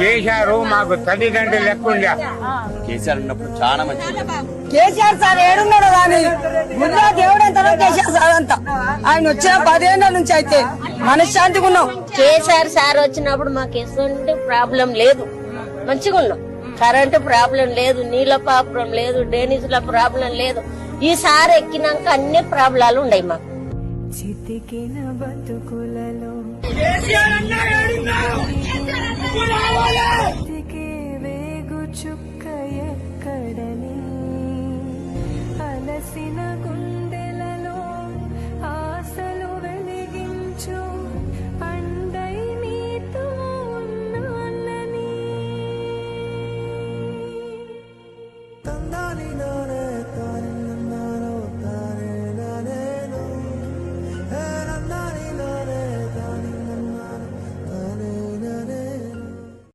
చేశారు మాకు తల్లిదండ్రులు లెక్క ఉండే కేసీఆర్ ఉన్నప్పుడు చాలా మంచిది. కేసీఆర్ సార్ ఏడున్నాడు కానీ గుడిలో దేవుడు ఎంతనో కేసీఆర్ సార్ అంత. ఆయన వచ్చిన పదేళ్ళ నుంచి అయితే మనశ్శాంతిగా ఉన్నాం. కేసీఆర్ సార్ వచ్చినప్పుడు మాకు ఎటువంటి ప్రాబ్లం లేదు. మంచిగా ఉన్నాం. కరెంటు ప్రాబ్లం లేదు నీళ్ళ ప్రాబ్లం లేదు డ్రైనేజీల ప్రాబ్లం లేదు. ఈ సార్ ఎక్కినాక అన్ని ప్రాబ్లాలు ఉన్నాయి మాకు. చితికిన బతుకులలో మార్పు రావాలి. అలసిన గుండెలలో ఆశలు వెలిగించు. అండై నీతో ఉన్నానని.